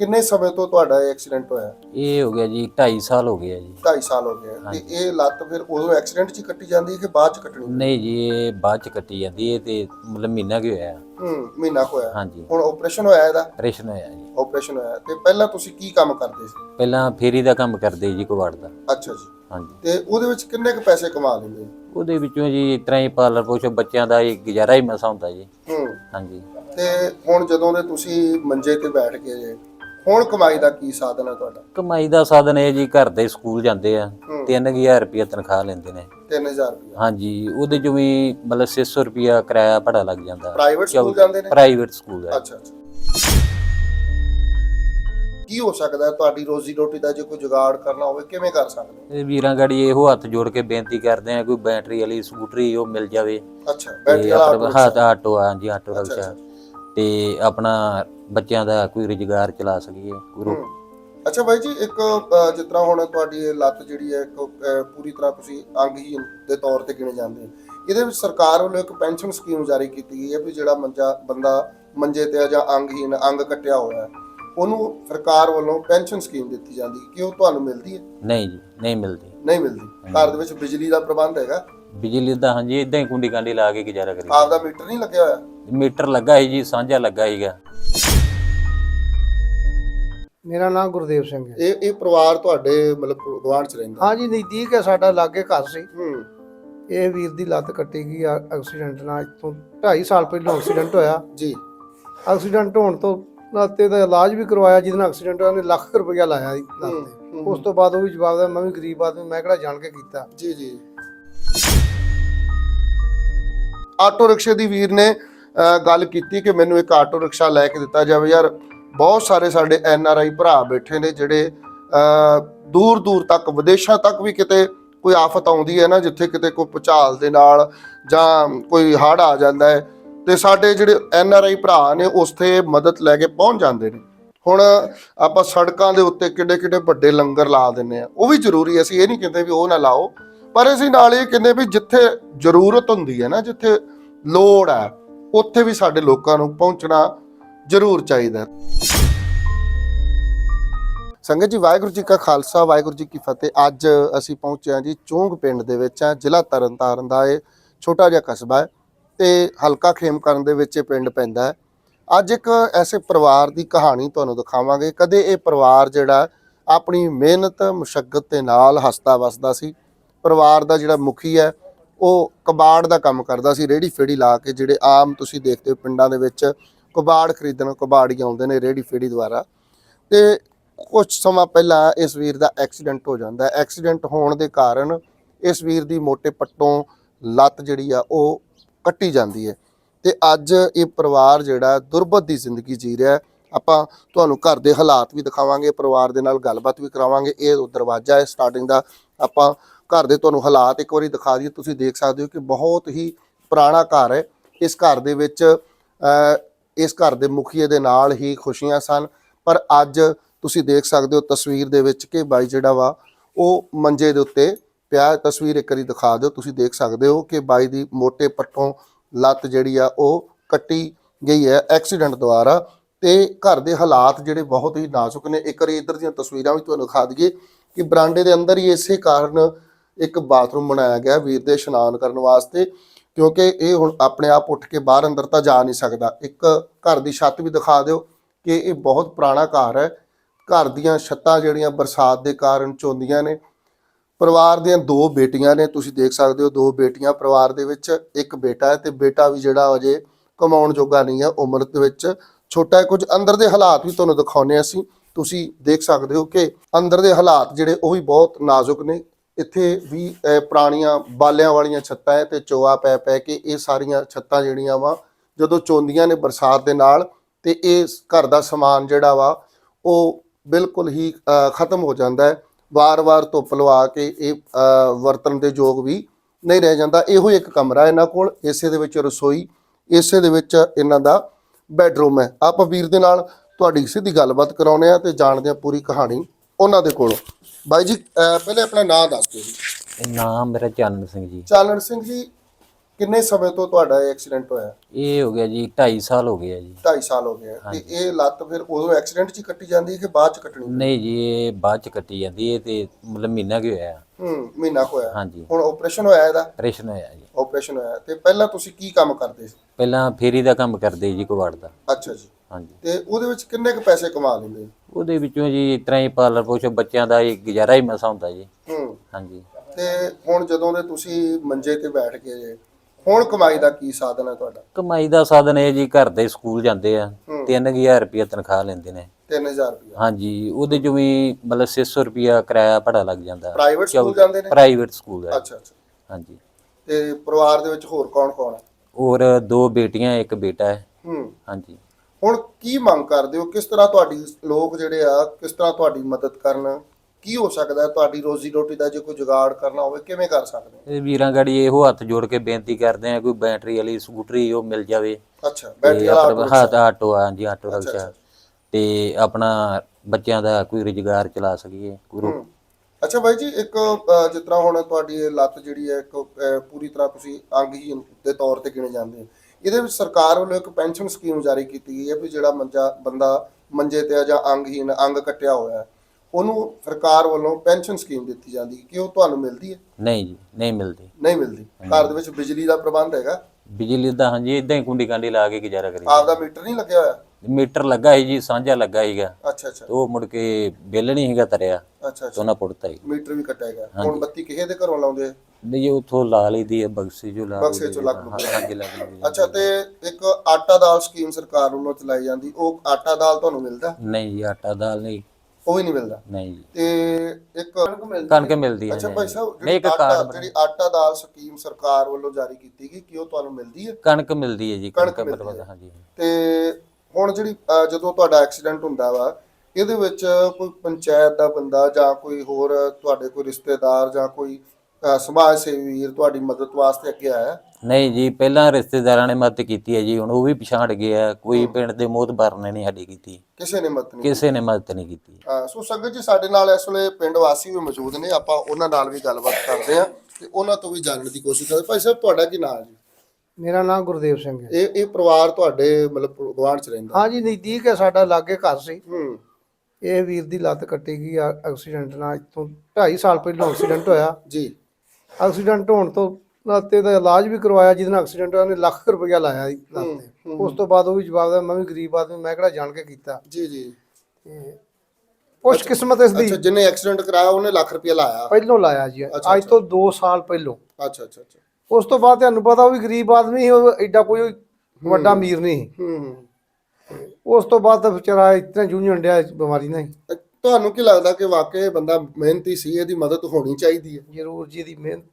ਕਿੰਨੇ ਸਮੇਂ ਤੋਂ ਤੁਹਾਡਾ ਇਹ ਐਕਸੀਡੈਂਟ ਹੋਇਆ? ਇਹ ਹੋ ਗਿਆ ਜੀ 2.5 ਸਾਲ ਹੋ ਗਏ ਆ ਜੀ। 2.5 ਸਾਲ ਹੋ ਗਏ ਆ। ਤੇ ਇਹ ਲੱਤ ਫਿਰ ਉਦੋਂ ਐਕਸੀਡੈਂਟ 'ਚ ਹੀ ਕੱਟੀ ਜਾਂਦੀ ਹੈ ਕਿ ਬਾਅਦ 'ਚ ਕੱਟਣੀ ਨਹੀਂ ਜੀ ਇਹ ਬਾਅਦ ਚ ਕੱਟੀ ਜਾਂਦੀ ਹੈ ਤੇ ਮਤਲਬ ਮਹੀਨਾ ਕੀ ਹੋਇਆ। ਹੂੰ ਮਹੀਨਾ ਕੁ ਹੋਇਆ। ਹਾਂਜੀ। ਹੁਣ ਆਪਰੇਸ਼ਨ ਹੋਇਆ ਇਹਦਾ? ਆਪਰੇਸ਼ਨ ਹੋਇਆ ਜੀ। ਆਪਰੇਸ਼ਨ ਹੋਇਆ। ਤੇ ਪਹਿਲਾਂ ਤੁਸੀਂ ਕੀ ਕੰਮ ਕਰਦੇ ਸੀ? ਪਹਿਲਾਂ ਫੇਰੀ ਦਾ ਕੰਮ ਕਰਦੇ ਜੀ ਕੁਵਾੜ ਦਾ। ਅੱਛਾ ਜੀ। ਹਾਂਜੀ। ਤੇ ਉਹਦੇ ਵਿੱਚ ਕਿੰਨੇ ਕੁ ਪੈਸੇ ਕਮਾ ਲੈਂਦੇ? ਉਹਦੇ ਵਿੱਚੋਂ ਜੀ ਇਸ ਤਰ੍ਹਾਂ ਹੀ ਪਾਲਰ ਪੋਸ਼ੋ ਬੱਚਿਆਂ ਦਾ ਹੀ ਗੁਜ਼ਾਰਾ ਹੀ ਮਸਾ ਹੁੰਦਾ ਜੀ। ਹੂੰ। ਹਾਂਜੀ। ਤੇ ਹੁਣ ਜਦੋਂ ਦੇ ਤੁਸੀਂ ਮੰਜੇ ਤੇ ਬੈਠ ਕੇ ਜੇ ਹੁਣ ਕਮਾਈ ਦਾ ਕੀ ਸਾਧਨ ਹੈ ਤੁਹਾਡਾ? ਕਮਾਈ ਦਾ ਸਾਧਨ ਇਹ ਜੀ ਘਰ ਦੇ ਸਕੂਲ ਜਾਂਦੇ ਆ ਹੂੰ। 3000 ਰੁਪਏ ਤਨਖਾਹ ਲੈਂਦੇ ਨੇ। 3000 ਰੁਪਏ ਹਾਂਜੀ ਉਹਦੇ ਚੋਂ ਵੀ ਮਤਲਬ 600 ਰੁਪਿਆ ਕਿਰਾਇਆ ਭੜਾ ਲੱਗ ਜਾਂਦਾ। ਪ੍ਰਾਈਵੇਟ ਸਕੂਲ ਜਾਂਦੇ ਨੇ? ਪ੍ਰਾਈਵੇਟ ਸਕੂਲ ਹੈ ਅੱਛਾ ਅੱਛਾ। ਕੀ ਹੋ ਸਕਦਾ ਹੈ ਤੁਹਾਡੀ ਰੋਜ਼ੀ ਰੋਟੀ ਦਾ ਜੇ ਕੋਈ ਜੁਗਾੜ ਕਰਨਾ ਹੋਵੇ ਕਿਵੇਂ ਕਰ ਸਕਦੇ ਹੋ? ਇਹ ਵੀਰਾਂ ਗਾੜੀ ਇਹੋ ਹੱਥ ਜੋੜ ਕੇ ਬੇਨਤੀ ਕਰਦੇ ਆ ਕੋਈ ਬੈਟਰੀ ਵਾਲੀ ਸਕੂਟਰੀ ਉਹ ਮਿਲ ਜਾਵੇ। ਅੱਛਾ ਬੈਟਰੀ ਵਾਲਾ ਆਟੋ ਹੱਥ ਆਟੋ ਆ ਜੀ ਆਟੋ ਰਿਕਸ਼ਾ। ਤੇ ਆਪਣਾ ਬੱਚਿਆਂ ਦਾ ਕੋਈ ਰੁਜ਼ਗਾਰ ਚਲਾ ਸਕੀਏ ਗੁਰੂ। ਹੂੰ। ਅੱਛਾ ਬਾਈ ਜੀ ਇੱਕ ਅ, ਜਿਸ ਤਰ੍ਹਾਂ ਹੁਣ ਤੁਹਾਡੀ ਇਹ ਲੱਤ ਜਿਹੜੀ ਹੈ ਇੱਕ ਅ, ਪੂਰੀ ਤਰ੍ਹਾਂ ਤੁਸੀਂ ਅੰਗਹੀਨ ਦੇ ਤੌਰ ਤੇ ਗਿਣੇ ਜਾਂਦੇ ਹੋ। ਇਹਦੇ ਵਿੱਚ ਸਰਕਾਰ ਵੱਲੋਂ ਇੱਕ ਪੈਨਸ਼ਨ ਸਕੀਮ ਜਾਰੀ ਕੀਤੀ ਗਈ ਹੈ ਵੀ ਜਿਹੜਾ ਮੰਜਾ ਬੰਦਾ ਮੰਜੇ ਤੇ ਆ ਜਾਂ ਅੰਗਹੀਨ ਅੰਗ ਕੱਟਿਆ ਹੋਇਆ ਹੈ, ਉਹਨੂੰ ਸਰਕਾਰ ਵੱਲੋਂ ਪੈਨਸ਼ਨ ਸਕੀਮ ਦਿੱਤੀ ਜਾਂਦੀ ਹੈ। ਕਿ ਉਹ ਤੁਹਾਨੂੰ ਮਿਲਦੀ ਹੈ? ਨਹੀਂ ਜੀ ਨਹੀਂ ਮਿਲਦੀ। ਨਹੀਂ ਮਿਲਦੀ। ਘਰ ਦੇ ਵਿੱਚ ਬਿਜਲੀ ਦਾ ਪ੍ਰਬੰਧ ਹੈਗਾ। ਬਿਜਲੀ ਦਾ ਹਾਂਜੀ ਇਦਾਂ ਹੀ ਕੁੰਡੀ ਕਾਂਡੀ ਲਾ ਕੇ ਗੁਜ਼ਾਰਾ ਕਰੀ। ਆਪ ਦਾ ਮੀਟਰ ਨਹੀਂ ਲੱਗਿਆ ਹੋਇਆ? ਮੀਟਰ ਲੱਗਾ ਸੀ ਜੀ ਸਾਂਝਾ ਲੱਗਾ ਸੀਗਾ। ਮੇਰਾ ਨਾਮ ਗੁਰਦੇਵ ਸਿੰਘ ਹੈ। ਇਹ ਇਹ ਪਰਿਵਾਰ ਤੁਹਾਡੇ ਮਤਲਬ ਗਵਾਂਢ ਚ ਰਹਿੰਦਾ? ਹਾਂਜੀ ਨਜ਼ਦੀਕ ਹੈ ਸਾਡਾ ਲਾਗੇ ਘਰ ਸੀ। ਹੂੰ। ਇਹ ਵੀਰ ਦੀ ਲੱਤ ਕੱਟੀ ਗਈ ਆ ਐਕਸੀਡੈਂਟ ਨਾਲ। ਇੱਥੋਂ 2.5 ਸਾਲ ਪਹਿਲਾਂ ਐਕਸੀਡੈਂਟ ਹੋਇਆ। ਜੀ। ਐਕਸੀਡੈਂਟ ਹੋਣ ਤੋਂ ਲੱਤੇ ਦਾ ਇਲਾਜ ਵੀ ਕਰਵਾਇਆ ਜਿਹਦੇ ਨਾਲ ਐਕਸੀਡੈਂਟ ਹੋਇਆ ਉਹਨੇ ਲੱਖ ਰੁਪਇਆ ਲਾਇਆ ਸੀ ਉਸ ਤੋਂ ਬਾਅਦ ਉਹ ਵੀ ਜਵਾਬ ਦਾ ਮੈਂ ਵੀ ਗਰੀਬ ਆਦਮੀ ਮੈਂ ਕਿਹੜਾ ਜਾਣ ਕੇ ਕੀਤਾ? ਜੀ ਜੀ। ਆਟੋ ਰਿਕਸ਼ੇ ਦੀ ਵੀਰ ਨੇ ਗੱਲ ਕੀਤੀ ਕਿ ਮੈਨੂੰ ਇੱਕ ਆਟੋ ਰਿਕਸ਼ਾ ਲੈ ਕੇ ਦਿੱਤਾ ਜਾਵੇ। ਯਾਰ, ਬਹੁਤ ਸਾਰੇ ਸਾਡੇ ਐਨ ਆਰ ਆਈ ਭਰਾ ਬੈਠੇ ਨੇ ਜਿਹੜੇ ਦੂਰ ਦੂਰ ਤੱਕ, ਵਿਦੇਸ਼ਾਂ ਤੱਕ ਵੀ ਕਿਤੇ ਕੋਈ ਆਫਤ ਆਉਂਦੀ ਹੈ ਨਾ, ਜਿੱਥੇ ਕਿਤੇ ਕੋਈ ਭੁਚਾਲ ਦੇ ਨਾਲ ਜਾਂ ਕੋਈ ਹੜ੍ਹ ਆ ਜਾਂਦਾ ਹੈ, ਤੇ ਸਾਡੇ ਜਿਹੜੇ ਐਨ ਆਰ ਆਈ ਭਰਾ ਨੇ, ਉਸ ਤੇ ਮਦਦ ਲੈ ਕੇ ਪਹੁੰਚ ਜਾਂਦੇ ਨੇ। ਹੁਣ ਆਪਾਂ ਸੜਕਾਂ ਦੇ ਉੱਤੇ ਕਿੱਡੇ ਕਿੱਡੇ ਵੱਡੇ ਲੰਗਰ ਲਾ ਦਿੰਨੇ ਆ ਉਹ ਵੀ ਜ਼ਰੂਰੀ ਅਸੀਂ ਇਹ ਨਹੀਂ ਕਹਿੰਦੇ ਵੀ ਉਹ ਨਾ ਲਾਓ। ਪਰ ਅਸੀਂ ਨਾਲ ਇਹ ਕਹਿੰਦੇ ਵੀ ਜਿੱਥੇ ਜ਼ਰੂਰਤ ਹੁੰਦੀ ਹੈ ਨਾ, ਜਿੱਥੇ ਲੋੜ ਹੈ, ਉੱਥੇ ਵੀ ਸਾਡੇ ਲੋਕਾਂ ਨੂੰ ਪਹੁੰਚਣਾ ਜ਼ਰੂਰ ਚਾਹੀਦਾ ਸੰਗਤ ਜੀ, ਵਾਹਿਗੁਰੂ ਜੀ ਕਾ ਖਾਲਸਾ, ਵਾਹਿਗੁਰੂ ਜੀ ਕੀ ਫਤਿਹ। ਅੱਜ ਅਸੀਂ ਪਹੁੰਚੇ ਹਾਂ ਜੀ ਚੋਂਗ ਪਿੰਡ ਦੇ ਵਿੱਚ ਆ ਜ਼ਿਲ੍ਹਾ ਤਰਨਤਾਰਨ ਦਾ ਇਹ ਛੋਟਾ ਜਿਹਾ ਕਸਬਾ ਹੈ ਤੇ ਹਲਕਾ ਖੇਮਕਰਨ ਦੇ ਵਿੱਚ ਇਹ ਪਿੰਡ ਪੈਂਦਾ ਹੈ। ਅੱਜ ਇੱਕ ਐਸੇ ਪਰਿਵਾਰ ਦੀ ਕਹਾਣੀ ਤੁਹਾਨੂੰ ਦਿਖਾਵਾਂਗੇ। ਕਦੇ ਇਹ ਪਰਿਵਾਰ ਜਿਹੜਾ ਆਪਣੀ ਮਿਹਨਤ ਮੁਸ਼ਕਲ ਦੇ ਨਾਲ ਹੱਸਦਾ ਵਸਦਾ ਸੀ ਪਰਿਵਾਰ ਦਾ ਜਿਹੜਾ ਮੁਖੀ ਹੈ, ਉਹ ਕਬਾੜ ਦਾ ਕੰਮ ਕਰਦਾ ਸੀ ਰੇੜੀ ਫੇੜੀ ਲਾ ਕੇ, ਜਿਹੜੇ ਆਮ ਤੁਸੀਂ ਦੇਖਦੇ ਹੋ ਪਿੰਡਾਂ ਦੇ ਵਿੱਚ ਕਬਾੜ ਖਰੀਦਣ ਕਬਾੜੀ ਆਉਂਦੇ ਨੇ ਰੇੜੀ ਫੇੜੀ ਦੁਆਰਾ। ਤੇ ਕੁਝ ਸਮਾਂ ਪਹਿਲਾਂ ਇਸ ਵੀਰ ਦਾ ਐਕਸੀਡੈਂਟ ਹੋ ਜਾਂਦਾ ਹੈ। ਐਕਸੀਡੈਂਟ ਹੋਣ ਦੇ ਕਾਰਨ ਇਸ ਵੀਰ ਦੀ ਮੋਟੇ ਪੱਟੋਂ ਲੱਤ ਜਿਹੜੀ ਆ, ਉਹ ਕੱਟੀ ਜਾਂਦੀ ਹੈ। ਤੇ ਅੱਜ ਇਹ ਪਰਿਵਾਰ ਜਿਹੜਾ ਦੁਰਬਤ ਦੀ ਜ਼ਿੰਦਗੀ ਜੀ ਰਿਹਾ ਆਪਾਂ ਤੁਹਾਨੂੰ ਘਰ ਦੇ ਹਾਲਾਤ ਵੀ ਦਿਖਾਵਾਂਗੇ, ਪਰਿਵਾਰ ਦੇ ਨਾਲ ਗੱਲਬਾਤ ਵੀ ਕਰਾਵਾਂਗੇ। ਇਹ ਦਰਵਾਜ਼ਾ ਹੈ ਸਟਾਰਟਿੰਗ ਦਾ ਆਪਾਂ ਘਰ ਦੇ ਤੁਹਾਨੂੰ ਹਾਲਾਤ ਇੱਕ ਵਾਰੀ ਦਿਖਾ ਦਈਏ, ਤੁਸੀਂ ਦੇਖ ਸਕਦੇ ਹੋ ਕਿ ਬਹੁਤ ਹੀ ਪੁਰਾਣਾ ਘਰ ਹੈ। ਇਸ ਘਰ ਦੇ ਵਿੱਚ ਇਸ ਘਰ ਦੇ ਮੁਖੀਏ ਦੇ ਨਾਲ ਹੀ ਖੁਸ਼ੀਆਂ ਸਨ। ਪਰ ਅੱਜ ਤੁਸੀਂ ਦੇਖ ਸਕਦੇ ਹੋ ਤਸਵੀਰ ਦੇ ਵਿੱਚ ਕਿ ਬਾਈ ਜਿਹੜਾ ਵਾ, ਉਹ ਮੰਜੇ ਦੇ ਉੱਤੇ ਪਿਆ। ਤਸਵੀਰ ਇੱਕ ਵਾਰੀ ਦਿਖਾ ਦਿਓ। ਤੁਸੀਂ ਦੇਖ ਸਕਦੇ ਹੋ ਕਿ ਬਾਈ ਦੀ ਮੋਟੇ ਪੱਟੋਂ ਲੱਤ ਜਿਹੜੀ ਆ, ਉਹ ਕੱਟੀ ਗਈ ਹੈ ਐਕਸੀਡੈਂਟ ਦੁਆਰਾ। ਤੇ ਘਰ ਦੇ ਹਾਲਾਤ ਜਿਹੜੇ ਬਹੁਤ ਹੀ ਨਾਜ਼ੁਕ ਨੇ। ਇੱਕ ਵਾਰੀ ਇੱਧਰ ਦੀਆਂ ਤਸਵੀਰਾਂ ਵੀ ਤੁਹਾਨੂੰ ਦਿਖਾ ਦਈਏ ਕਿ ਬਰਾਂਡੇ ਦੇ ਅੰਦਰ ਹੀ ਇਸੇ ਕਾਰਨ ਇੱਕ ਬਾਥਰੂਮ ਬਣਾਇਆ ਗਿਆ ਵੀਰ ਦੇ ਇਸ਼ਨਾਨ ਕਰਨ ਵਾਸਤੇ, ਕਿਉਂਕਿ ਇਹ ਹੁਣ ਆਪਣੇ ਆਪ ਉੱਠ ਕੇ ਬਾਹਰ ਅੰਦਰ ਤਾਂ ਜਾ ਨਹੀਂ ਸਕਦਾ। ਇੱਕ ਘਰ ਦੀ ਛੱਤ ਵੀ ਦਿਖਾ ਦਿਓ ਕਿ ਇਹ ਬਹੁਤ ਪੁਰਾਣਾ ਘਰ ਹੈ। ਘਰ ਦੀਆਂ ਛੱਤਾਂ ਜਿਹੜੀਆਂ ਬਰਸਾਤ ਦੇ ਕਾਰਨ ਚੋਂਦੀਆਂ ਨੇ। ਪਰਿਵਾਰ ਦੀਆਂ ਦੋ ਬੇਟੀਆਂ ਨੇ, ਤੁਸੀਂ ਦੇਖ ਸਕਦੇ ਹੋ ਦੋ ਬੇਟੀਆਂ। ਪਰਿਵਾਰ ਦੇ ਵਿੱਚ ਇੱਕ ਬੇਟਾ ਹੈ ਤੇ ਬੇਟਾ ਵੀ ਜਿਹੜਾ ਅਜੇ ਕਮਾਉਣ ਜੋਗਾ ਨਹੀਂ ਹੈ ਉਮਰ ਦੇ ਵਿੱਚ। ਛੋਟਾ ਹੈ, ਕੁਝ ਅੰਦਰ ਦੇ ਹਾਲਾਤ ਵੀ ਤੁਹਾਨੂੰ ਦਿਖਾਉਨੇ ਹਾਂ ਅਸੀਂ। ਤੁਸੀਂ ਦੇਖ ਸਕਦੇ ਹੋ ਕਿ ਅੰਦਰ ਦੇ ਹਾਲਾਤ ਜਿਹੜੇ ਉਹ ਵੀ ਬਹੁਤ ਨਾਜ਼ੁਕ ਨੇ। ਇੱਥੇ ਵੀ ਪੁਰਾਣੀਆਂ ਬਾਲਿਆਂ ਵਾਲੀਆਂ ਛੱਤਾਂ ਹੈ ਤੇ ਚੋਆ ਪੈ ਪੈ ਕੇ ਇਹ ਸਾਰੀਆਂ ਛੱਤਾਂ ਜਿਹੜੀਆਂ ਵਾ ਜਦੋਂ ਚੋਂਦੀਆਂ ਨੇ ਬਰਸਾਤ ਦੇ ਨਾਲ ਤੇ ਇਹ ਘਰ ਦਾ ਸਮਾਨ ਜਿਹੜਾ ਵਾ ਉਹ ਬਿਲਕੁਲ ਹੀ ਖਤਮ ਹੋ ਜਾਂਦਾ ਹੈ। ਵਾਰ-ਵਾਰ ਧੁੱਪ ਲਵਾ ਕੇ ਇਹ ਅਹ, ਵਰਤਣ ਦੇ ਯੋਗ ਵੀ ਨਹੀਂ ਰਹਿ ਜਾਂਦਾ। ਇਹੋ ਹੀ ਇੱਕ ਕਮਰਾ ਇਹਨਾਂ ਕੋਲ ਇਸੇ ਦੇ ਵਿੱਚ ਰਸੋਈ ਇਸੇ ਦੇ ਵਿੱਚ ਇਹਨਾਂ ਦਾ ਬੈੱਡਰੂਮ ਹੈ। ਆਪਾਂ ਵੀਰ ਦੇ ਨਾਲ ਤੁਹਾਡੀ ਸਿੱਧੀ ਗੱਲਬਾਤ ਕਰਾਉਨੇ ਆ ਤੇ ਜਾਣਦੇ ਆ ਪੂਰੀ ਕਹਾਣੀ ਉਹਨਾਂ ਦੇ ਕੋਲੋਂ। ਬਾਈ ਜੀ ਅਹ, ਪਹਿਲੇ ਆਪਣਾ ਨਾਮ ਦੱਸ ਦਿਓ ਜੀ। ਨਾਮ ਮੇਰਾ ਚੰਨ ਸਿੰਘ ਜੀ। ਚਾਨਣ ਸਿੰਘ ਜੀ ਕਿੰਨੇ ਸਮੇਂ ਤੋਂ ਤੁਹਾਡਾ ਇਹ ਐਕਸੀਡੈਂਟ ਹੋਇਆ? ਇਹ ਹੋ ਗਿਆ ਜੀ 2.5 ਸਾਲ ਹੋ ਗਏ ਆ ਜੀ। 2.5 ਸਾਲ ਹੋ ਗਏ ਆ। ਤੇ ਇਹ ਲੱਤ ਫਿਰ ਉਦੋਂ ਐਕਸੀਡੈਂਟ 'ਚ ਹੀ ਕੱਟੀ ਜਾਂਦੀ ਹੈ ਕਿ ਬਾਅਦ 'ਚ ਕੱਟਣੀ ਨਹੀਂ ਜੀ ਇਹ ਬਾਅਦ ਚ ਕੱਟੀ ਜਾਂਦੀ ਹੈ ਤੇ ਮਤਲਬ ਮਹੀਨਾ ਕੀ ਹੋਇਆ। ਹੂੰ ਮਹੀਨਾ ਕੁ ਹੋਇਆ। ਹਾਂਜੀ। ਹੁਣ ਆਪਰੇਸ਼ਨ ਹੋਇਆ ਇਹਦਾ? ਆਪਰੇਸ਼ਨ ਹੋਇਆ ਜੀ। ਆਪਰੇਸ਼ਨ ਹੋਇਆ। ਤੇ ਪਹਿਲਾਂ ਤੁਸੀਂ ਕੀ ਕੰਮ ਕਰਦੇ ਸੀ? ਪਹਿਲਾਂ ਫੇਰੀ ਦਾ ਕੰਮ ਕਰਦੇ ਜੀ ਕੁਵਾੜ ਦਾ। ਅੱਛਾ ਜੀ। ਹਾਂਜੀ। ਤੇ ਉਹਦੇ ਵਿੱਚ ਕਿੰਨੇ ਕੁ ਪੈਸੇ ਕਮਾ ਲੈਂਦੇ? ਉਹਦੇ ਵਿੱਚੋਂ ਜੀ ਇਸ ਤਰ੍ਹਾਂ ਹੀ ਪਾਲਰ ਪੋਸ਼ ਬੱਚਿਆਂ ਦਾ ਹੀ ਗੁਜ਼ਾਰਾ ਹੀ ਮਸਾ ਹੁੰਦਾ ਜੀ। ਹੂੰ। ਹਾਂਜੀ। ਤੇ ਹੁਣ ਜਦੋਂ ਦੇ ਤੁਸੀਂ ਮੰਜੇ ਤੇ ਬੈਠ ਜੇ ਹੁਣ ਕਮਾਈ ਦਾ ਕੀ ਸਾਧਨ ਹੈ ਤੁਹਾਡਾ? ਕਮਾਈ ਦਾ ਸਾਧਨ ਇਹ ਜੀ ਘਰ ਦੇ ਸਕੂਲ ਜਾਂਦੇ ਆ ਹੂੰ। 3000 ਰੁਪਏ ਤਨਖਾਹ ਲੈਂਦੇ ਨੇ। 3000 ਰੁਪਏ ਹਾਂਜੀ ਉਹਦੇ ਚੋਂ ਵੀ ਮਤਲਬ 600 ਰੁਪਿਆ ਕਿਰਾਇਆ ਭੜਾ ਲੱਗ ਜਾਂਦਾ। ਪ੍ਰਾਈਵੇਟ ਸਕੂਲ ਜਾਂਦੇ ਨੇ? ਪ੍ਰਾਈਵੇਟ ਸਕੂਲ ਹੈ। ਅੱਛਾ ਅੱਛਾ। ਹਾਂਜੀ। ਤੇ ਪਰਿਵਾਰ ਦੇ ਵਿੱਚ ਹੋਰ ਕੌਣ ਕੌਣ ਹੈ? ਔਰ ਦੋ ਬੇਟੀਆਂ ਇੱਕ ਬੇਟਾ ਹੈ। ਹੂੰ। ਹਾਂਜੀ। ਹੁਣ ਕੀ ਮੰਗ ਕਰਦੇ ਹੋ? ਕਿਸ ਤਰ੍ਹਾਂ ਤੁਹਾਡੀ ਲੋਕ ਜਿਹੜੇ ਆ ਕਿਸ ਤਰ੍ਹਾਂ ਤੁਹਾਡੀ ਮਦਦ ਕਰਨ? ਕੀ ਹੋ ਸਕਦਾ ਹੈ ਤੁਹਾਡੀ ਰੋਜ਼ੀ ਰੋਟੀ ਦਾ ਜੇ ਕੋਈ ਜੁਗਾੜ ਕਰਨਾ ਹੋਵੇ ਕਿਵੇਂ ਕਰ ਸਕਦੇ ਹੋ? ਇਹ ਵੀਰਾਂ ਗਾੜੀ ਇਹੋ ਹੱਥ ਜੋੜ ਕੇ ਬੇਨਤੀ ਕਰਦੇ ਆ ਕੋਈ ਬੈਟਰੀ ਵਾਲੀ ਸਕੂਟਰੀ ਉਹ ਮਿਲ ਜਾਵੇ ਅੱਛਾ ਬੈਟਰੀ ਵਾਲਾ ਆਟੋ ਆਟੋ ਆ ਹਾਂਜੀ ਆਟੋ ਰਿਕਸ਼ਾ। ਤੇ ਆਪਣਾ ਬੱਚਿਆਂ ਦਾ ਕੋਈ ਰੁਜ਼ਗਾਰ ਚਲਾ ਸਕੀਏ ਕੋਈ। ਅੱਛਾ ਬਾਈ ਜੀ ਇੱਕ ਜਿਸ ਤਰ੍ਹਾਂ ਹੁਣ ਤੁਹਾਡੀ ਇਹ ਲੱਤ ਜਿਹੜੀ ਹੈ ਇੱਕ ਪੂਰੀ ਤਰ੍ਹਾਂ ਤੁਸੀਂ ਅੰਗਹੀਨ ਦੇ ਤੌਰ ਤੇ ਗਿਣੇ ਜਾਂਦੇ ਹੋ ਇਹਦੇ ਵਿੱਚ ਸਰਕਾਰ ਵੱਲੋਂ ਇੱਕ ਪੈਨਸ਼ਨ ਸਕੀਮ ਜਾਰੀ ਕੀਤੀ ਗਈ ਹੈ ਵੀ ਜਿਹੜਾ ਮੰਜਾ ਬੰਦਾ ਮੰਜੇ ਤੇ ਆ ਜਾਂ ਅੰਗਹੀਨ ਅੰਗ ਕੱਟਿਆ ਹੋਇਆ ਹੈ, ਉਹਨੂੰ ਸਰਕਾਰ ਵੱਲੋਂ ਪੈਨਸ਼ਨ ਸਕੀਮ ਦਿੱਤੀ ਜਾਂਦੀ ਕਿ ਉਹ ਤੁਹਾਨੂੰ ਮਿਲਦੀ ਹੈ? ਨਹੀਂ ਜੀ ਨਹੀਂ ਮਿਲਦੀ। ਨਹੀਂ ਮਿਲਦੀ। ਘਰ ਦੇ ਵਿੱਚ ਬਿਜਲੀ ਦਾ ਪ੍ਰਬੰਧ ਹੈਗਾ? ਬਿਜਲੀ ਦਾ ਹਾਂਜੀ ਇਦਾਂ ਹੀ ਕੁੰਡੀ ਕਾਂਡੀ ਲਾ ਕੇ ਗੁਜ਼ਾਰਾ ਕਰੀ ਆਪਦਾ ਮੀਟਰ ਨਹੀਂ ਲੱਗਿਆ ਹੋਇਆ? ਮੀਟਰ ਲੱਗਾ ਸੀ ਜੀ ਸਾਂਝਾ ਲੱਗਾ ਸੀਗਾ। ਅੱਛਾ ਅੱਛਾ। ਉਹ ਮੁੜ ਕੇ ਬਿੱਲ ਨਹੀਂ ਹੈਗਾ ਤਰਿਆ ਅੱਛਾ ਤੇ ਅੱਛਾ। ਉਹਨਾਂ ਪੁੱਟਤਾ ਹੀ। ਮੀਟਰ ਵੀ ਕੱਟਿਆ ਗਿਆ। ਹੁਣ ਬੱਤੀ ਕਿਸੇ ਦੇ ਘਰੋਂ ਲਾਉਂਦੇ ਆ? ਨਹੀਂ ਜੀ ਉੱਥੋਂ ਲਾ ਲਈਦੀ ਹੈ ਬਕਸੇ ਚੋਂ ਲਾ ਬਕਸੇ ਚੋਂ। ਲੱਗ ਹਾਂ, ਹਾਂਜੀ ਲੱਗ ਲਈਦੀ ਹੈ। ਅੱਛਾ ਤੇ ਇੱਕ ਆਟਾ ਦਾਲ ਸਕੀਮ ਸਰਕਾਰ ਵੱਲੋਂ ਚਲਾਈ ਜਾਂਦੀ। ਉਹ ਆਟਾ ਦਾਲ ਤੁਹਾਨੂੰ ਮਿਲਦਾ? ਨਹੀਂ ਜੀ ਆਟਾ ਦਾਲ ਨਹੀਂ। ਉਹ ਵੀ ਨਹੀਂ ਮਿਲਦਾ। ਨਹੀਂ। ਜੀ ਤੇ ਇੱਕ ਕਣਕ ਮਿਲਦੀ ਕਣਕ ਮਿਲਦੀ ਹੈ ਅੱਛਾ। ਭਾਈ ਸਾਹਿਬ ਨਹੀਂ ਇੱਕ ਕਾਰਡ ਜਿਹੜੀ ਆਟਾ ਦਾਲ ਸਕੀਮ ਸਰਕਾਰ ਵੱਲੋਂ ਜਾਰੀ ਕੀਤੀ ਗਈ ਕਿ ਉਹ ਤੁਹਾਨੂੰ ਮਿਲਦੀ ਹੈ? ਕਣਕ ਮਿਲਦੀ ਹੈ ਜੀ ਕਣਕ ਮਤਲਬ ਹੈ। ਹਾਂਜੀ। ਤੇ ਹੁਣ ਜਿਹੜੀ ਜਦੋਂ ਤੁਹਾਡਾ ਐਕਸੀਡੈਂਟ ਹੁੰਦਾ ਵਾ ਇਹਦੇ ਵਿੱਚ ਕੋਈ ਪੰਚਾਇਤ ਦਾ ਬੰਦਾ ਜਾਂ ਕੋਈ ਹੋਰ ਤੁਹਾਡੇ ਕੋਈ ਰਿਸ਼ਤੇਦਾਰ ਜਾਂ ਕੋਈ ਸਮਾਜ ਸੇਵੀ ਵੀਰ ਤੁਹਾਡੀ ਮਦਦ ਵਾਸਤੇ ਅੱਗੇ ਆਇਆ? ਨਹੀਂ ਜੀ ਪਹਿਲਾਂ ਰਿਸ਼ਤੇਦਾਰਾਂ ਨੇ ਮਦਦ ਕੀਤੀ ਹੈ ਜੀ ਹੁਣ ਉਹ ਵੀ ਪਛਾਣ ਗਏ ਆ ਕੋਈ ਪਿੰਡ ਦੇ ਮੋਹਤਬਾਰ ਨੇ ਨਹੀਂ ਸਾਡੀ ਕੀਤੀ। ਕਿਸੇ ਨੇ ਮਦਦ ਨਹੀਂ ਕਿਸੇ ਨੇ ਮਦਦ ਨਹੀਂ ਕੀਤੀ। ਅਹ, ਸੋ ਸੰਗਤ ਜੀ ਸਾਡੇ ਨਾਲ ਇਸ ਵੇਲੇ ਪਿੰਡ ਵਾਸੀ ਵੀ ਮੌਜੂਦ ਨੇ ਆਪਾਂ ਉਹਨਾਂ ਨਾਲ ਵੀ ਗੱਲਬਾਤ ਕਰਦੇ ਹਾਂ ਤੇ ਉਹਨਾਂ ਤੋਂ ਵੀ ਜਾਣਨ ਦੀ ਕੋਸ਼ਿਸ਼ ਕਰਦੇ ਭਾਈ ਸਾਹਿਬ ਤੁਹਾਡਾ ਕੀ ਨਾਮ ਹੈ ਜੀ? ਮੇਰਾ ਨਾਮ ਗੁਰਦੇਵ ਸਿੰਘ ਹੈ। ਇਹ ਇਹ ਪਰਿਵਾਰ ਤੁਹਾਡੇ ਮਤਲਬ ਗਵਾਂਢ ਚ ਰਹਿੰਦਾ? ਹਾਂਜੀ ਨਜ਼ਦੀਕ ਹੈ ਸਾਡਾ ਲਾਗੇ ਘਰ ਸੀ। ਹੂੰ। ਇਹ ਵੀਰ ਦੀ ਲੱਤ ਕੱਟੀ ਗਈ ਆ ਐਕਸੀਡੈਂਟ ਨਾਲ ਇੱਥੋਂ 2.5 ਸਾਲ ਪਹਿਲਾਂ ਐਕਸੀਡੈਂਟ ਹੋਇਆ। ਜੀ। ਐਕਸੀਡੈਂਟ ਹੋਣ ਤੋਂ ਲੱਤੇ ਦਾ ਇਲਾਜ ਵੀ ਕਰਵਾਇਆ ਜਿਹਦੇ ਨਾਲ ਐਕਸੀਡੈਂਟ ਹੋਇਆ ਉਹਨੇ ਲੱਖ ਰੁਪਇਆ ਲਾਇਆ ਸੀ ਲੱਤ ਉਸ ਤੋਂ ਬਾਅਦ ਉਹ ਵੀ ਜਵਾਬ ਦਾ ਮੈਂ ਵੀ ਗਰੀਬ ਆਦਮੀ ਮੈਂ ਕਿਹੜਾ ਜਾਣ ਕੇ ਕੀਤਾ? ਜੀ ਜੀ। ਤੇ ਕੁਛ ਕਿਸਮਤ ਇਸ ਦੀ। ਅੱਛਾ ਜਿਹਨੇ ਐਕਸੀਡੈਂਟ ਕਰਾਇਆ ਉਹਨੇ ਲੱਖ ਰੁਪਏ ਲਾਇਆ। ਪਹਿਲੋਂ ਲਾਇਆ ਜੀ ਅੱਜ ਤੋਂ 2 ਸਾਲ ਪਹਿਲੋਂ। ਅੱਛਾ ਅੱਛਾ ਅੱਛਾ। ਉਸ ਤੋਂ ਬਾਅਦ ਤੁਹਾਨੂੰ ਪਤਾ ਉਹ ਵੀ ਗਰੀਬ ਆਦਮੀ ਸੀ ਉਹ ਐਡਾ ਕੋਈ ਵੱਡਾ ਅਮੀਰ ਨਹੀਂ। ਹੂੰ। ਉਸ ਤੋਂ ਬਾਅਦ ਤਾਂ ਵਿਚਾਰਾ ਇਤਨਾ ਜੂਝਣ ਡਿਆ ਬਿਮਾਰੀ ਨਾਲ ਤੁਹਾਨੂੰ ਕੀ ਲੱਗਦਾ ਕਿ ਵਾਕਈ ਬੰਦਾ ਮਿਹਨਤੀ ਸੀ ਇਹਦੀ ਮਦਦ ਹੋਣੀ ਚਾਹੀਦੀ ਹੈ? ਜ਼ਰੂਰ ਜੀ ਦੀ ਮਿਹਨਤ।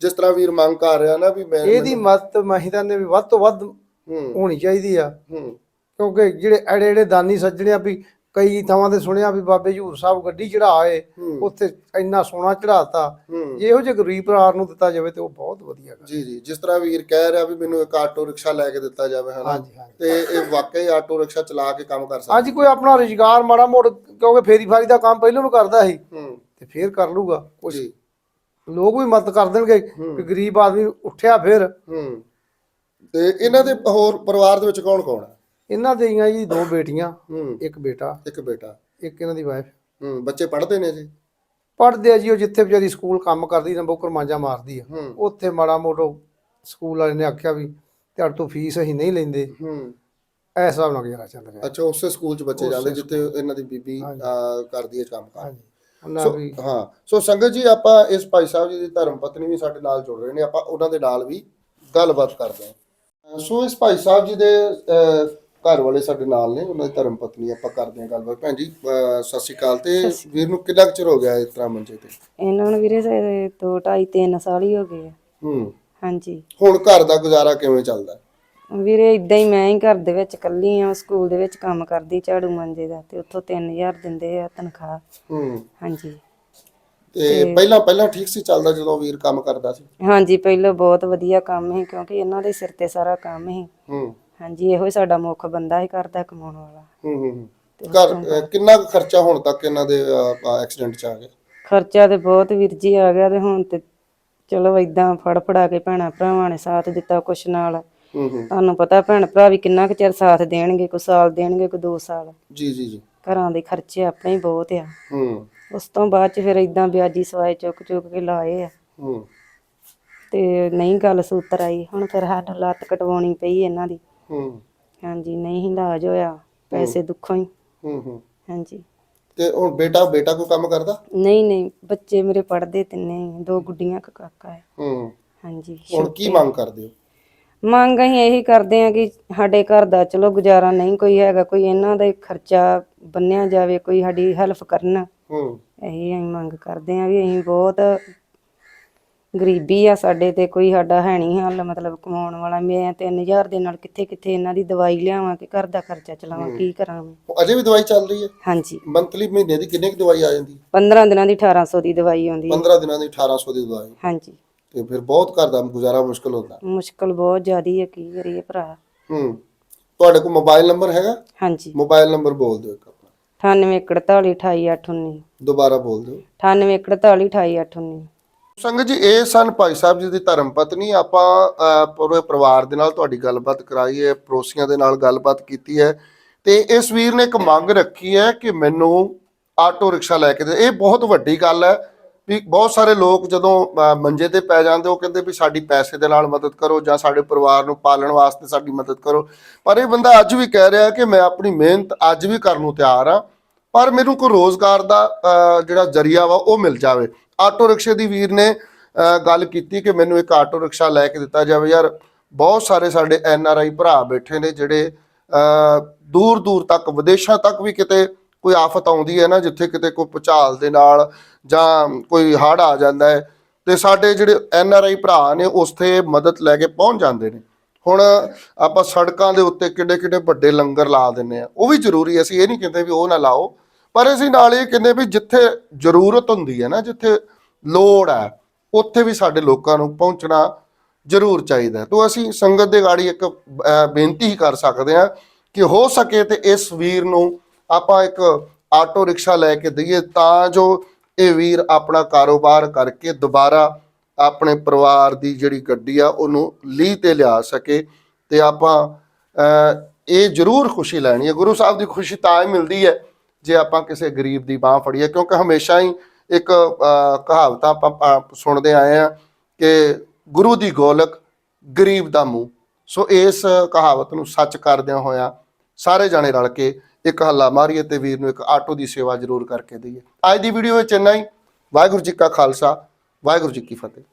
ਜਿਸ ਤਰ੍ਹਾਂ ਵੀਰ ਮੰਗ ਕਰ ਰਿਹਾ ਨਾ ਵੀ ਮੈਂ ਇਹਦੀ ਮਦਦ ਮਹੀਦਾ ਨੇ ਵੀ ਵੱਧ ਤੋਂ ਵੱਧ ਹੂੰ। ਹੋਣੀ ਚਾਹੀਦੀ ਆ। ਹੂੰ। ਕਿਉਂਕਿ ਜਿਹੜੇ ਐੜੇ ਐੜੇ ਦਾਨੀ ਸੱਜਣੇ ਆ ਵੀ ਕਈ ਥਾਵਾਂ ਤੇ ਸੁਣਿਆ ਵੀ ਬਾਬੇ ਹਜੂਰ ਸਾਹਿਬ ਗੱਡੀ ਚੜਾਏ ਹੂੰ। ਉੱਥੇ ਇੰਨਾ ਸੋਨਾ ਚੜਾਤਾ ਹੂੰ। ਜੇ ਇਹੋ ਜਿਹੇ ਗਰੀਬ ਪਰਿਵਾਰ ਨੂੰ ਦਿੱਤਾ ਜਾਵੇ ਤੇ ਉਹ ਬਹੁਤ ਵਧੀਆ ਗਾ। ਜੀ ਜੀ। ਜਿਸ ਤਰ੍ਹਾਂ ਵੀਰ ਕਹਿ ਰਿਹਾ ਵੀ ਮੈਨੂੰ ਇੱਕ ਆਟੋ ਰਿਕਸ਼ਾ ਲੈ ਕੇ ਦਿੱਤਾ ਜਾਵੇ ਹਨਾ? ਹਾਂਜੀ ਹਾਂਜੀ। ਤੇ ਇਹ ਵਾਕਈ ਆਟੋ ਰਿਕਸ਼ਾ ਚਲਾ ਕੇ ਕੰਮ ਕਰ ਸਕਦਾ। ਅੱਜ ਕੋਈ ਆਪਣਾ ਰੁਜ਼ਗਾਰ ਮਾੜਾ ਮੋੜ ਕਿਉਂਕਿ ਫੇਰੀ ਫਾਰੀ ਦਾ ਕੰਮ ਪਹਿਲਾਂ ਵੀ ਕਰਦਾ ਸੀ। ਹੂੰ। ਤੇ ਫੇਰ ਕਰ ਲੂਗਾ ਕੁਝ ਜੀ। ਲੋਕ ਵੀ ਮਦਦ ਕਰ ਦੇਣਗੇ ਕਿ ਗਰੀਬ ਆਦਮੀ ਉੱਠਿਆ ਫਿਰ। ਹੂੰ। ਤੇ ਇਹਨਾਂ ਦੇ ਹੋਰ ਪਰਿਵਾਰ ਦੇ ਵਿੱਚ ਕੌਣ ਕੌਣ ਹੈ? ਇਹਨਾਂ ਦੇ ਹੀ ਜੀ ਦੋ ਬੇਟੀਆਂ ਹੂੰ। ਇੱਕ ਬੇਟਾ ਇੱਕ ਬੇਟਾ। ਇੱਕ ਇਹਨਾਂ ਦੀ ਵਾਈਫ ਹੂੰ ਬੱਚੇ ਪੜ੍ਹਦੇ ਨੇ ਜੀ? ਪੜ੍ਹਦੇ ਆ ਜੀ ਉਹ ਜਿੱਥੇ ਵਿਚਾਰੀ ਸਕੂਲ ਕੰਮ ਕਰਦੀ ਨਾ ਬੋਕਰ ਮਾਂਜਾ ਮਾਰਦੀ ਆ। ਉੱਥੇ ਮਾੜਾ ਮੋਟੋ ਸਕੂਲ ਵਾਲੇ ਨੇ ਆਖਿਆ ਵੀ ਤੁਹਾਡੇ ਤੋਂ ਫੀਸ ਅਸੀਂ ਨਹੀਂ ਲੈਂਦੇ। ਹੂੰ। ਐਸ ਹਿਸਾਬ ਨਾਲ ਗੁਜ਼ਾਰਾ ਚੱਲ ਰਿਹਾ। ਅੱਛਾ ਉਸੇ ਸਕੂਲ ਚ ਬੱਚੇ ਜਾਂਦੇ ਜਿੱਥੇ ਇਹਨਾਂ ਦੀ ਬੀਬੀ ਕਰਦੀ ਹੈ ਕੰਮ ਕਾਰ ਸੋ ਹਾਂ ਸੋ ਸੰਗਤ ਜੀ ਆਪਾਂ ਇਸ ਭਾਈ ਸਾਹਿਬ ਜੀ ਦੀ ਧਰਮ ਪਤਨੀ ਵੀ ਸਾਡੇ ਨਾਲ ਜੁੜ ਰਹੇ ਨੇ ਆਪਾਂ ਉਹਨਾਂ ਦੇ ਨਾਲ ਵੀ ਗੱਲਬਾਤ ਕਰਦੇ ਹਾਂ। ਸੋ ਇਸ ਭਾਈ ਸਾਹਿਬ ਜੀ ਦੇ ਘਰ ਵਾਲੇ ਸਾਡੇ ਨਾਲ ਨੇ ਉਹਨਾਂ ਦੀ ਧਰਮ ਪਤਨੀ ਆਪਾਂ ਕਰਦੇ ਹਾਂ ਗੱਲਬਾਤ। ਭੈਣ ਜੀ ਸਤਿ ਸ਼੍ਰੀ ਅਕਾਲ ਤੇ ਵੀਰ ਨੂੰ ਕਿੰਨਾ ਕੁ ਚਿਰ ਹੋ ਗਿਆ ਇਸ ਤਰ੍ਹਾਂ ਮੰਜੇ ਤੇ? ਇਹਨਾਂ ਨੂੰ ਵੀਰੇ ਤੇ ਦੋ ਢਾਈ ਤਿੰਨ ਸਾਲ ਹੀ ਹੋ ਗਏ। ਹੂੰ। ਹਾਂਜੀ। ਹੁਣ ਘਰ ਦਾ ਗੁਜ਼ਾਰਾ ਕਿਵੇਂ ਚੱਲਦਾ? ਵੀਰੇ ਇਦਾਂ ਹੀ ਮੈਂ ਹੀ ਘਰ ਦੇ ਵਿੱਚ ਇਕੱਲੀ ਆ ਸਕੂਲ ਦੇ ਵਿੱਚ ਕੰਮ ਕਰਦੀ ਝਾੜੂ ਮਾਂਜੇ ਦਾ ਤੇ ਉੱਥੋਂ 3000 ਦਿੰਦੇ ਆ ਤਨਖਾਹ। ਹੂੰ। ਹਾਂਜੀ। ਤੇ ਪਹਿਲਾਂ ਪਹਿਲਾਂ ਠੀਕ ਸੀ ਚੱਲਦਾ ਜਦੋਂ ਵੀਰ ਕੰਮ ਕਰਦਾ ਸੀ? ਹਾਂਜੀ ਪਹਿਲਾਂ ਬਹੁਤ ਵਧੀਆ ਕੰਮ ਸੀ ਕਿਉਂਕਿ ਇਹਨਾਂ ਦੇ ਸਿਰ ਤੇ ਸਾਰਾ ਕੰਮ ਸੀ। ਹੂੰ। ਹਾਂਜੀ ਇਹੋ ਹੀ ਸਾਡਾ ਮੁੱਖ ਬੰਦਾ ਹੀ ਕਰਦਾ ਕਮਾਉਣ ਵਾਲਾ। ਹੂੰ ਹੂੰ ਹੂੰ। ਘਰ ਅਹ, ਕਿੰਨਾ ਕੁ ਖਰਚਾ ਹੁਣ ਤੱਕ ਇਹਨਾਂ ਦੇ ਐਕਸੀਡੈਂਟ ਚ ਆ ਗਿਆ? ਖਰਚਾ ਤੇ ਬਹੁਤ ਵੀਰ ਜੀ ਆ ਗਿਆ ਤੇ ਹੁਣ ਤੇ ਚਲੋ ਇਦਾਂ ਫੜ ਫੜਾ ਕੇ ਭੈਣਾਂ ਭਰਾਵਾਂ ਨੇ ਸਾਥ ਦਿੱਤਾ ਕੁਛ ਨਾਲ। ਤੁਹਾਨੂੰ ਪਤਾ ਭੈਣ ਭਰਾ ਵੀ ਕਿੰਨਾ ਕੁ ਚਿਰ ਸਾਥ ਦੇਣਗੇ ਕੋਈ ਸਾਲ ਦੇਣਗੇ ਕੋਈ 2 ਸਾਲ। ਜੀ ਜੀ ਜੀ। ਘਰਾਂ ਦੇ ਖਰਚੇ ਆਪਣੇ ਹੀ ਬਹੁਤ ਆ। ਹੂੰ। ਉਸ ਤੋਂ ਬਾਅਦ ਚ ਫਿਰ ਇਦਾਂ ਵਿਆਜੀ ਸਵਾਏ ਚੁੱਕ ਚੁੱਕ ਕੇ ਲਾਏ ਆ। ਹੂੰ। ਤੇ ਨਹੀਂ ਗੱਲ ਸੂਤਰ ਆਈ ਹੁਣ ਫਿਰ ਸਾਨੂੰ ਲੱਤ ਕਟਵਾਉਣੀ ਪਈ ਇਹਨਾਂ ਦੀ। ਹੂੰ। ਹਾਂਜੀ ਨਹੀਂ ਇਲਾਜ ਹੋਇਆ ਪੈਸੇ ਦੁੱਖੋਂ ਹੀ। ਹੂੰ ਹੂੰ। ਹਾਂਜੀ। ਤੇ ਹੁਣ ਬੇਟਾ ਬੇਟਾ ਕੋਈ ਕੰਮ ਕਰਦਾ? ਨਹੀਂ ਨਹੀਂ ਬੱਚੇ ਮੇਰੇ ਪੜਦੇ ਤਿੰਨੇ ਹੀ, ਦੋ ਗੁੱਡੀਆਂ ਇੱਕ ਕਾਕਾ ਹੈ ਹੂੰ। ਹਾਂਜੀ ਹੁਣ ਕੀ ਮੰਗ ਕਰਦੇ ਹੋ? ਮੰਗ ਅਸੀਂ ਇਹੀ ਕਰਦੇ ਆ ਕਿ ਸਾਡੇ ਘਰ ਦਾ ਚਲੋ ਗੁਜ਼ਾਰਾ ਨਹੀਂ ਕੋਈ ਹੈਗਾ ਕੋਈ ਇਹਨਾਂ ਦਾ ਹੀ ਖਰਚਾ ਬੰਨਿਆ ਜਾਵੇ ਕੋਈ ਸਾਡੀ ਹੈਲਪ ਕਰਨ। ਹੂੰ। ਇਹੀ ਅਸੀਂ ਮੰਗ ਕਰਦੇ ਆ ਵੀ ਅਸੀਂ ਬਹੁਤ ਗਰੀਬੀ ਆ ਸਾਡੇ ਤੇ ਕੋਈ ਸਾਡਾ ਹੈ ਨਹੀਂ ਹੱਲ ਮਤਲਬ ਕਮਾਉਣ ਵਾਲਾ। ਮੈਂ 3000 ਦੇ ਨਾਲ ਕਿੱਥੇ ਕਿੱਥੇ ਇਹਨਾਂ ਦੀ ਦਵਾਈ ਲਿਆਵਾਂ ਕਿ ਘਰ ਦਾ ਖਰਚਾ ਚਲਾਵਾਂ ਕੀ ਕਰਾਂ ਮੈਂ? ਉਹ ਅਜੇ ਵੀ ਦਵਾਈ ਚੱਲ ਰਹੀ ਹੈ? ਹਾਂਜੀ। ਮੰਥਲੀ ਮਹੀਨੇ ਦੀ ਕਿੰਨੇ ਕੁ ਦਵਾਈ ਆ ਜਾਂਦੀ? 15 ਦਿਨਾਂ ਦੀ 1800 ਦੀ ਦਵਾਈ ਆਉਂਦੀ ਹੈ। 15 ਦਿਨਾਂ ਦੀ 1800 ਦੀ ਦਵਾਈ। ਹਾਂਜੀ। ਤੇ ਫਿਰ ਬਹੁਤ ਘਰ ਦਾ ਗੁਜ਼ਾਰਾ ਮੁਸ਼ਕਲ ਹੁੰਦਾ। ਮੁਸ਼ਕਲ ਬਹੁਤ ਜ਼ਿਆਦੀ ਹੈ ਕੀ ਕਰੀਏ ਭਰਾ? ਹੂੰ ਤੁਹਾਡੇ ਕੋਲ ਮੋਬਾਈਲ ਨੰਬਰ ਹੈਗਾ? ਹਾਂਜੀ। ਮੋਬਾਈਲ ਨੰਬਰ ਬੋਲ ਦਿਓ ਇੱਕ ਆਪਣਾ। 9841482819 ਦੁਬਾਰਾ ਬੋਲ ਦਿਓ। 9841482819 ਸੰਗਤ ਜੀ ਇਹ ਸਨ ਭਾਈ ਸਾਹਿਬ ਜੀ ਦੀ ਧਰਮ ਪਤਨੀ। ਆਪਾਂ ਅਹ, ਪੂਰੇ ਪਰਿਵਾਰ ਦੇ ਨਾਲ ਤੁਹਾਡੀ ਗੱਲਬਾਤ ਕਰਾਈ ਹੈ ਪੜੋਸੀਆਂ ਦੇ ਨਾਲ ਗੱਲਬਾਤ ਕੀਤੀ ਹੈ। ਤੇ ਇਸ ਵੀਰ ਨੇ ਇੱਕ ਮੰਗ ਰੱਖੀ ਹੈ ਕਿ ਮੈਨੂੰ ਆਟੋ ਰਿਕਸ਼ਾ ਲੈ ਕੇ ਦੇ। ਇਹ ਬਹੁਤ ਵੱਡੀ ਗੱਲ ਹੈ। ਵੀ ਬਹੁਤ ਸਾਰੇ ਲੋਕ ਜਦੋਂ ਮੰਜੇ ਤੇ ਪੈ ਜਾਂਦੇ, ਉਹ ਕਹਿੰਦੇ ਵੀ ਸਾਡੀ ਪੈਸੇ ਦੇ ਨਾਲ ਮਦਦ ਕਰੋ ਜਾਂ ਸਾਡੇ ਪਰਿਵਾਰ ਨੂੰ ਪਾਲਣ ਵਾਸਤੇ ਸਾਡੀ ਮਦਦ ਕਰੋ। ਪਰ ਇਹ ਬੰਦਾ ਅੱਜ ਵੀ ਕਹਿ ਰਿਹਾ ਕਿ ਮੈਂ ਆਪਣੀ ਮਿਹਨਤ ਅੱਜ ਵੀ ਕਰਨ ਨੂੰ ਤਿਆਰ ਆ ਪਰ ਮੈਨੂੰ ਕੋਈ ਰੋਜ਼ਗਾਰ ਦਾ ਜਿਹੜਾ ਜ਼ਰੀਆ ਵਾ, ਉਹ ਮਿਲ ਜਾਵੇ। ਆਟੋ ਰਿਕਸ਼ੇ ਦੀ ਵੀਰ ਨੇ ਗੱਲ ਕੀਤੀ ਕਿ ਮੈਨੂੰ ਇੱਕ ਆਟੋ ਰਿਕਸ਼ਾ ਲੈ ਕੇ ਦਿੱਤਾ ਜਾਵੇ। ਯਾਰ, ਬਹੁਤ ਸਾਰੇ ਸਾਡੇ ਐਨ ਆਰ ਆਈ ਭਰਾ ਬੈਠੇ ਨੇ ਜਿਹੜੇ ਦੂਰ ਦੂਰ ਤੱਕ, ਵਿਦੇਸ਼ਾਂ ਤੱਕ ਵੀ ਕਿਤੇ ਕੋਈ ਆਫਤ ਆਉਂਦੀ ਹੈ ਨਾ ਜਿੱਥੇ ਕਿਤੇ ਕੋਈ ਭੁਚਾਲ ਦੇ ਨਾਲ ਜਾਂ ਕੋਈ ਹੜ੍ਹ ਆ ਜਾਂਦਾ ਹੈ ਤੇ ਸਾਡੇ ਜਿਹੜੇ ਐਨ ਆਰ ਆਈ ਭਰਾ ਨੇ ਉਸਤੇ ਮਦਦ ਲੈ ਕੇ ਪਹੁੰਚ ਜਾਂਦੇ ਨੇ ਹੁਣ ਆਪਾਂ ਸੜਕਾਂ ਦੇ ਉੱਤੇ ਕਿੱਡੇ ਕਿੱਡੇ ਵੱਡੇ ਲੰਗਰ ਲਾ ਦਿੰਨੇ ਆ ਉਹ ਵੀ ਜ਼ਰੂਰੀ ਹੈ, ਅਸੀਂ ਇਹ ਨਹੀਂ ਕਹਿੰਦੇ ਵੀ ਉਹ ਨਾ ਲਾਓ ਪਰ ਅਸੀਂ ਨਾਲ ਇਹ ਕਹਿੰਦੇ ਵੀ ਜਿੱਥੇ ਜ਼ਰੂਰਤ ਹੁੰਦੀ ਹੈ ਨਾ ਜਿੱਥੇ ਲੋੜ ਹੈ ਉੱਥੇ ਵੀ ਸਾਡੇ ਲੋਕਾਂ ਨੂੰ ਪਹੁੰਚਣਾ ਜ਼ਰੂਰ ਚਾਹੀਦਾ ਹੈ। ਤੋਂ ਅਸੀਂ ਸੰਗਤ ਦੇ ਗਾੜੀ ਇੱਕ ਬੇਨਤੀ ਹੀ ਕਰ ਸਕਦੇ ਹਾਂ ਕਿ ਹੋ ਸਕੇ ਤੇ ਇਸ ਵੀਰ ਨੂੰ ਆਪਾਂ ਇੱਕ ਆਟੋ ਰਿਕਸ਼ਾ ਲੈ ਕੇ ਦਈਏ ਤਾਂ ਜੋ ਇਹ ਵੀਰ ਆਪਣਾ ਕਾਰੋਬਾਰ ਕਰਕੇ ਦੁਬਾਰਾ ਆਪਣੇ ਪਰਿਵਾਰ ਦੀ ਜਿਹੜੀ ਗੱਡੀ ਆ ਉਹਨੂੰ ਲੀਹ ਤੇ ਲਿਆ ਸਕੇ ਤੇ ਆਪਾਂ ਇਹ ਜ਼ਰੂਰ ਖੁਸ਼ੀ ਲੈਣੀ ਹੈ। ਗੁਰੂ ਸਾਹਿਬ ਦੀ ਖੁਸ਼ੀ ਤਾਂ ਹੀ ਮਿਲਦੀ ਹੈ ਜੇ ਆਪਾਂ ਕਿਸੇ ਗਰੀਬ ਦੀ ਬਾਹ ਫੜੀਏ ਕਿਉਂਕਿ ਹਮੇਸ਼ਾ ਹੀ ਇੱਕ ਅਹ, ਕਹਾਵਤ ਆਪਾਂ ਸੁਣਦੇ ਆਏ ਆ ਕਿ ਗੁਰੂ ਦੀ ਗੋਲਕ ਗਰੀਬ ਦਾ ਮੂੰਹ। ਸੋ ਇਸ ਕਹਾਵਤ ਨੂੰ ਸੱਚ ਕਰਦਿਆਂ ਹੋਇਆਂ ਸਾਰੇ ਜਾਣੇ ਰਲ ਕੇ ਇੱਕ ਹੱਲਾ ਮਾਰੀਏ ਤੇ ਵੀਰ ਨੂੰ ਇੱਕ ਆਟੋ ਦੀ ਸੇਵਾ ਜ਼ਰੂਰ ਕਰਕੇ ਦਈਏ। ਅੱਜ ਦੀ ਵੀਡੀਓ ਵਿੱਚ ਇੰਨਾ ਹੀ। ਵਾਹਿਗੁਰੂ ਜੀ ਕਾ ਖਾਲਸਾ, ਵਾਹਿਗੁਰੂ ਜੀ ਕੀ ਫਤਿਹ।